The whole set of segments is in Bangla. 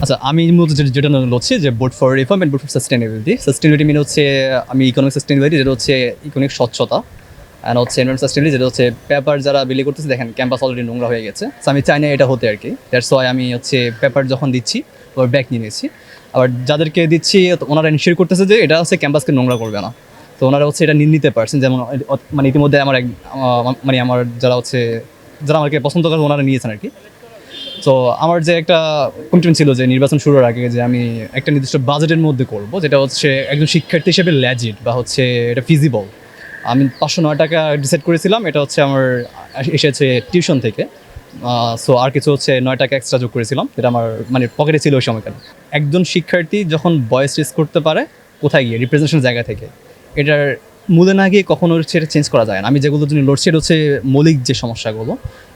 আচ্ছা আমি মূলত যেটা- হচ্ছে যে board for reform and board for sustainability sustainability mean হচ্ছে, আমি ইকোনমিক সাস্টেনেবিলিটি যেটা হচ্ছে ইকোনমিক স্বচ্ছতা অ্যান্ড হচ্ছে এনভারমেন্ট সাস্টেনেবিলিটি যেটা হচ্ছে পেপার যারা বিলি করতেছে, দেখেন ক্যাম্পাস অলরেডি নোংরা হয়ে গেছে। আমি চাই না এটা হতে আর কি। দ্যাটস ওয়াই আমি হচ্ছে পেপার যখন দিচ্ছি, ওর ব্যাগ নিয়ে নিয়েছি। আবার যাদেরকে দিচ্ছি ওনারা ইনশিওর করতেছে যে এটা হচ্ছে ক্যাম্পাসকে নোংরা করবে না। তো ওনারা হচ্ছে এটা নিতে পারছেন, যেমন মানে ইতিমধ্যে আমার এক মানে আমার যারা হচ্ছে যারা আমাকে পছন্দ করে, ওনারা নিয়েছেন আর কি। তো আমার যে একটা কমিটমেন্ট ছিল যে নির্বাচন শুরুর আগে যে আমি একটা নির্দিষ্ট বাজেটের মধ্যে করব, যেটা হচ্ছে একজন শিক্ষার্থী হিসেবে ল্যাজিট বা হচ্ছে এটা ফিজিবল আমি পাঁচশো নয় টাকা ডিসাইড করেছিলাম, এটা হচ্ছে আমার এসেছে টিউশন থেকে। সো আর কিছু হচ্ছে নয় টাকা এক্সট্রা যোগ করেছিলাম এটা আমার মানে পকেটে ছিল ওই সময়কালে। একজন শিক্ষার্থী যখন বয়স রেস করতে পারে, কোথায় গিয়ে? রিপ্রেজেন্টেশন জায়গা থেকে। এটার মূলে না গিয়ে কখনো সেটা চেঞ্জ করা যায় না। আমি যেগুলোর জন্য লড়ছি এটা হচ্ছে মৌলিক যে সমস্যাগুলো,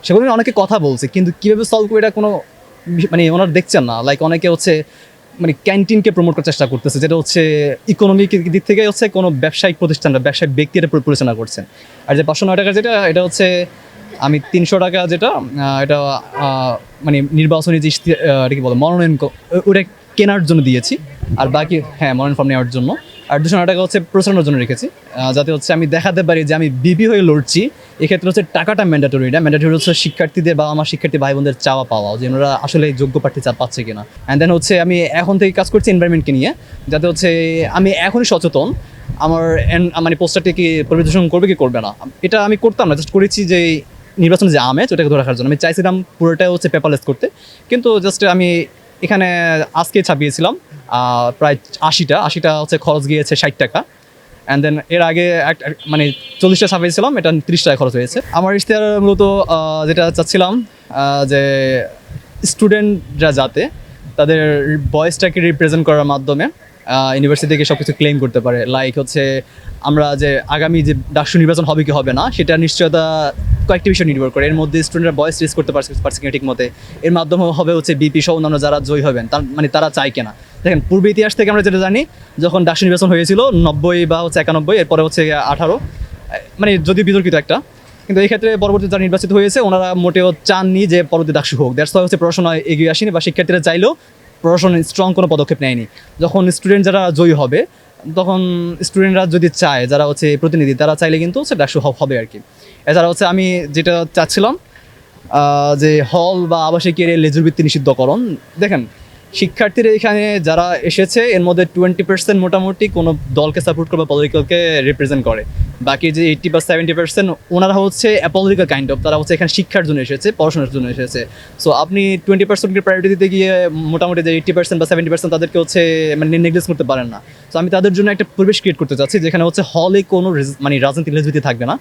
সেগুলো নিয়ে অনেকে কথা বলছে, কিন্তু কীভাবে সলভ করে এটা কোনো মানে ওনারা দেখছেন না। লাইক অনেকে হচ্ছে মানে ক্যান্টিনকে প্রমোট করার চেষ্টা করতেছে, যেটা হচ্ছে ইকোনমিক দিক থেকে হচ্ছে কোনো ব্যবসায়িক প্রতিষ্ঠান বা ব্যবসায়িক ব্যক্তি এটা পরিচালনা করছেন। আর যে পাঁচশো নয় টাকা যেটা, এটা হচ্ছে আমি তিনশো টাকা যেটা এটা মানে নির্বাচনী যে এটা কি বলে, মনোনয়ন ওটা কেনার জন্য দিয়েছি। আর বাকি হ্যাঁ মনোনয়ন ফর্ম নেওয়ার জন্য। আর দুশো টাকা হচ্ছে প্রচারণার জন্য রেখেছি। যাতে হচ্ছে আমি দেখাতে পারি যে আমি বিপি হয়ে লড়ছি। এক্ষেত্রে হচ্ছে টাকাটা ম্যান্ডাটরি না ম্যান্ডাটরি হচ্ছে শিক্ষার্থীদের বা আমার শিক্ষার্থী ভাই বোনদের চাওয়া পাওয়া, যে ওনারা আসলে যোগ্য প্রার্থী চা পাচ্ছে কিনা। অ্যান্ড দেন হচ্ছে আমি এখন থেকে কাজ করছি এনভায়রনমেন্টকে নিয়ে, যাতে হচ্ছে আমি এখনই সচেতন, আমার মানে পোস্টারটি কি পরিদর্শন করবে কি করবে না। এটা আমি করতাম না জাস্ট করেছি যে নির্বাচনে যে আমেজ, ওটাকে ধরে রাখার জন্য। আমি চাইছিলাম পুরোটাই হচ্ছে পেপারলেস করতে, কিন্তু জাস্ট আমি এখানে আজকে ছাপিয়েছিলাম। প্রায় আশিটা আশিটা হচ্ছে খরচ গিয়েছে ষাট টাকা। অ্যান্ড দেন এর আগে এক মানে চল্লিশটা ছাপিয়েছিলাম এটা তিরিশ টাকা খরচ হয়েছে। আমার ইশতেহার মূলত যেটা চাচ্ছিলাম যে স্টুডেন্টরা যাতে তাদের ভয়েসটাকে রিপ্রেজেন্ট করার মাধ্যমে ইউনিভার্সিটি থেকে সব কিছু ক্লেম করতে পারে। লাইক হচ্ছে, আমরা যে আগামী যে ডাকসু নির্বাচন হবে কি হবে না, সেটা নিশ্চয়তা কয়েকটি বিষয় নির্ভর করে। এর মধ্যে স্টুডেন্টরা ভয়েস রেজ করতে পারছে পারছে কিনা ঠিক মতে। এর মাধ্যমে হবে হচ্ছে বিপি সহ অন্যান্য যারা জয়ী হবেন, তার মানে তারা চায় কিনা। দেখেন, পূর্ব ইতিহাস থেকে আমরা যেটা জানি, যখন ডাকসু নির্বাচন হয়েছিল নব্বই বা হচ্ছে একানব্বই, এরপরে হচ্ছে আঠারো। মানে যদি বিতর্কিত একটা। কিন্তু এই ক্ষেত্রে পরবর্তী যারা নির্বাচিত হয়েছে, ওনারা মোটেও চাননি যে পরবর্তী ডাকসু হোক। দ্যাটস হচ্ছে পড়াশোনায় এগিয়ে আসেনি বা শিক্ষার্থীরা চাইলেও পড়াশোনায় স্ট্রং কোনো পদক্ষেপ নেয়নি। যখন স্টুডেন্ট যারা জয়ী হবে, তখন স্টুডেন্টরা যদি চায়, যারা হচ্ছে প্রতিনিধি, তারা চাইলে কিন্তু হচ্ছে ডাকসু হবে আর কি। এছাড়া হচ্ছে আমি যেটা চাচ্ছিলাম যে হল বা আবাসিক এর লেজুর বৃত্তি নিষিদ্ধকরণ। দেখেন শিক্ষার্থীরা এখানে যারা এসেছে, এর মধ্যে টোয়েন্টি পার্সেন্ট মোটামুটি কোনো দলকে সাপোর্ট করে বা পলিটিক্যালকে রিপ্রেজেন্ট করে। বাকি যে এইট্টি বা সেভেন্টি পার্সেন্ট ওনারা হচ্ছে অ্যাপলিটিক্যাল কাইন্ড অফ তারা হচ্ছে এখানে শিক্ষার জন্য এসেছে, পড়াশোনার জন্য এসেছে। সো আপনি টোয়েন্টি পার্সেন্টকে প্রায়োরিটি দিতে গিয়ে মোটামুটি যে এইট্টি পার্সেন্ট বা সেভেন্টি পার্সেন্ট তাদেরকে হচ্ছে মানে নেগলেক্ট করতে পারেন না। তো আমি তাদের জন্য একটা পরিবেশ ক্রিয়েট করতে চাচ্ছি, যেখানে হচ্ছে হলে কোনো মানে রাজনীতি থাকবে না।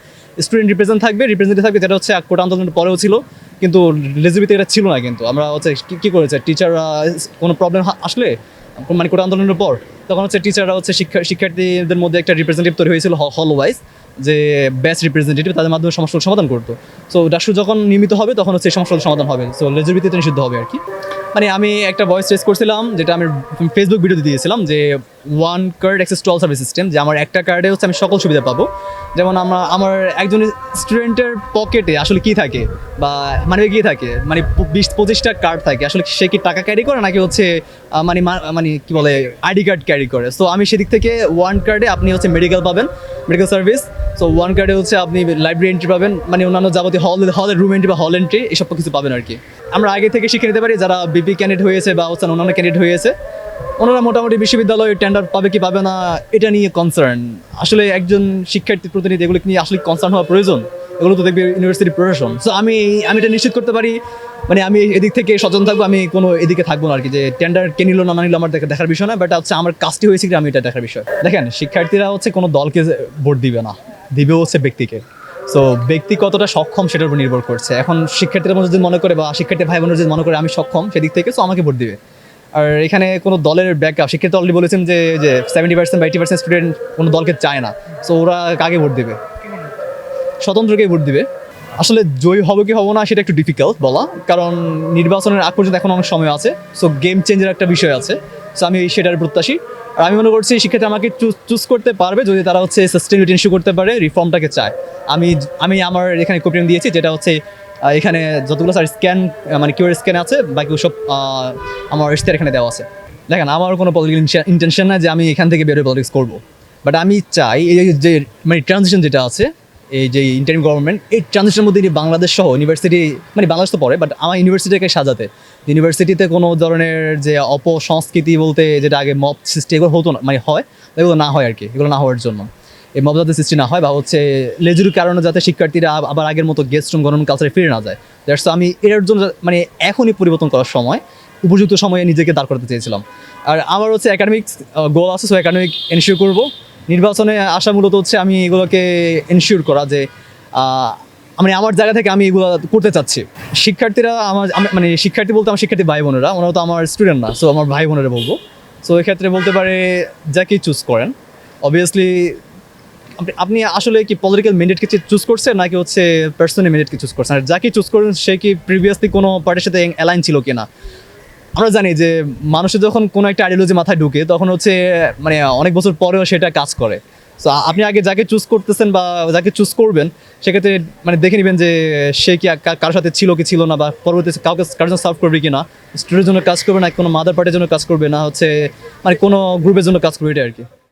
স্টুডেন্ট রিপ্রেজেন্ট থাকবে রিপ্রেজেন্টেটিভ থাকবে, যেটা হচ্ছে কোটা আন্দোলনের পরেও ছিল। কিন্তু লেজবিতি এটা ছিল না কিন্তু। আমরা হচ্ছে কি- করেছে টিচাররা কোনো প্রবলেম আসলে মানে কোটা আন্দোলনের পর, তখন হচ্ছে টিচাররা হচ্ছে শিক্ষা, শিক্ষার্থীদের মধ্যে একটা রিপ্রেজেন্টেটিভ তৈরি হয়েছিল হল ওয়াইজ যে বেস্ট রিপ্রেজেন্টেটিভ তাদের মাধ্যমে সমস্যার সমাধান করতো। সো ডাসু যখন নিয়মিত হবে, তখন হচ্ছে সমস্যার সমাধান হবে। সো লেজবিতিতে নিষিদ্ধ হবে আর কি। মানে আমি একটা ভয়েস রেস করছিলাম, যেটা আমি ফেসবুক ভিডিওতে দিয়েছিলাম, যে one card access to all service system যে আমার একটা কার্ডে হচ্ছে আমি সকল সুবিধা পাবো। যেমন আমরা আমার একজন স্টুডেন্টের পকেটে আসলে কি থাকে? বা মানে কী থাকে? মানে বিশ, পঁচিশটা কার্ড থাকে, আসলে সে কি টাকা ক্যারি করে নাকি হচ্ছে মানে মানে কি বলে আইডি কার্ড ক্যারি করে? সো আমি সেদিক থেকে ওয়ান কার্ডে আপনি হচ্ছে মেডিকেল পাবেন মেডিকেল সার্ভিস সো ওয়ান কার্ডে হচ্ছে আপনি লাইব্রেরি এন্ট্রি পাবেন মানে অন্যান্য যাবতীয় হল হলের রুম এন্ট্রি বা হল এন্ট্রি এসব কিছু পাবেন আর কি আমরা আগে থেকে শিখে নিতে পারি যারা বিপি ক্যান্ডিডেট হয়েছে বা হচ্ছে অন্যান্য ক্যান্ডিডেট হয়েছে ওনারা মোটামুটি বিশ্ববিদ্যালয়ে টেন্ডার পাবে কি পাবে না, এটা নিয়ে কনসার্ন আসলে একজন শিক্ষার্থী প্রতিনিধি এগুলো নিয়ে আসলে কনসার্ন হওয়া প্রয়োজন, এগুলো তো দেখবে ইউনিভার্সিটি প্রশাসন সো আমি আমি এটা নিশ্চিত করতে পারি মানে আমি এদিক থেকে সচেতন থাকব, আমি কোনো এদিকে থাকব না আর কি যে টেন্ডার কে নিল, না না নিল আমার দেখার বিষয় না বাট হচ্ছে আমার কাজটি হয়েছে কি, আমি এটা দেখার বিষয়। দেখেন, শিক্ষার্থীরা হচ্ছে কোনো দলকে ভোট দিবে না। দিবে হচ্ছে ব্যক্তিকে। সো ব্যক্তি কতটা সক্ষম সেটার উপর নির্ভর করছে। এখন শিক্ষার্থীরা যদি মনে করে বা শিক্ষার্থী ভাই বোনের যদি মনে করে আমি সক্ষম, সেদিক থেকে সো আমাকে ভোট দিবে। আর এখানে কোনো দলের ব্যাকআপ শিক্ষার্থী অলরেডি বলেছেন যে যে সেভেন্টি পার্সেন্ট বা এইটি পার্সেন্ট স্টুডেন্ট কোনো দলকে চায় না। সো ওরা কাকে ভোট দেবে? স্বতন্ত্রকে ভোট দিবে। আসলে জয়ী হবে কি হবে না সেটা একটু ডিফিকাল্ট বলা। কারণ নির্বাচনের আগ পর্যন্ত এখন অনেক সময় আছে। সো গেম চেঞ্জের একটা বিষয় আছে। সো আমি সেটার প্রত্যাশী। আমি মনে করছি শিক্ষার্থী আমাকে চুজ করতে পারবে যদি তারা হচ্ছে সাস্টেনেবিলিটি ইস্যু করতে পারে রিফর্মটাকে চায়। আমি আমি আমার এখানে কোপিং দিয়েছি, যেটা হচ্ছে এখানে যতগুলো স্যার স্ক্যান মানে কিউআর স্ক্যান আছে বাকি সব আমার ইস্তের এখানে দেওয়া আছে। দেখেন, আমার কোনো পলিটিক্যাল ইন্টেনশন না যে আমি এখান থেকে বেরোয় পলিটিক্স করব। বাট আমি চাই এই যে মানে ট্রানজিশন যেটা আছে এই যে ইন্টারিম গভর্নমেন্ট এই ট্রানজিশনের মধ্যে বাংলাদেশ সহ ইউনিভার্সিটি মানে বাংলাদেশ তো পড়ে বাট আমার ইউনিভার্সিটিকে সাজাতে। ইউনিভার্সিটিতে কোনো ধরনের যে অপসংস্কৃতি বলতে যেটা আগে মব সৃষ্টি, এগুলো হতো না মানে হয় এগুলো না হয় আর কি, এগুলো না হওয়ার জন্য। এই মব যাতে সৃষ্টি না হয় বা হচ্ছে লেজুর কারণে যাতে শিক্ষার্থীরা আবার আগের মতো গেস্ট রুম গরম কালচারে ফিরে না যায়। দ্যাটস আমি এর জন্য মানে এখনই পরিবর্তন করার সময়, উপযুক্ত সময়ে নিজেকে দাঁড় করাতে চেয়েছিলাম। আর আমার হচ্ছে একাডেমিক গোল আছে সো একাডেমিক এনশিওর করব। নির্বাচনে আসা মূলত হচ্ছে আমি এগুলোকে এনশিওর করা যে মানে আমার জায়গা থেকে আমি এগুলো করতে চাচ্ছি। শিক্ষার্থীরা আমার মানে শিক্ষার্থী বলতে আমার শিক্ষার্থী ভাই বোনেরা ওনারা তো আমার স্টুডেন্ট না সো আমার ভাই বোনেরা বলব। সো এক্ষেত্রে বলতে পারে যাকেই চুজ করেন। অবভিয়াসলি আপনি আসলে কি পলিটিক্যাল ম্যান্ডেটকে চুজ করছেন, নাকি হচ্ছে পার্সোনাল ম্যান্ডেটকে চুজ করছেন? আর যাকে চুজ করেন, সে কি প্রিভিয়াসলি কোনো পার্টির সাথে অ্যালাইন ছিল কিনা? আমরা জানি যে মানুষের যখন কোনো একটা আইডিওলজি মাথায় ঢুকে, তখন হচ্ছে মানে অনেক বছর পরেও সেটা কাজ করে। সো আপনি আগে যাকে চুজ করতেছেন বা যাকে চুজ করবেন, সেক্ষেত্রে মানে দেখে নেবেন যে সে কি কার কারোর সাথে ছিল কি ছিল না বা পরবর্তী কাউকে, কারোর জন্য সার্ভ করবে কি না। স্টুডেন্টের জন্য কাজ করবে না, কোনো মাদার পার্টির জন্য কাজ করবে না, হচ্ছে মানে কোনো গ্রুপের জন্য কাজ করবে এটা আর কি।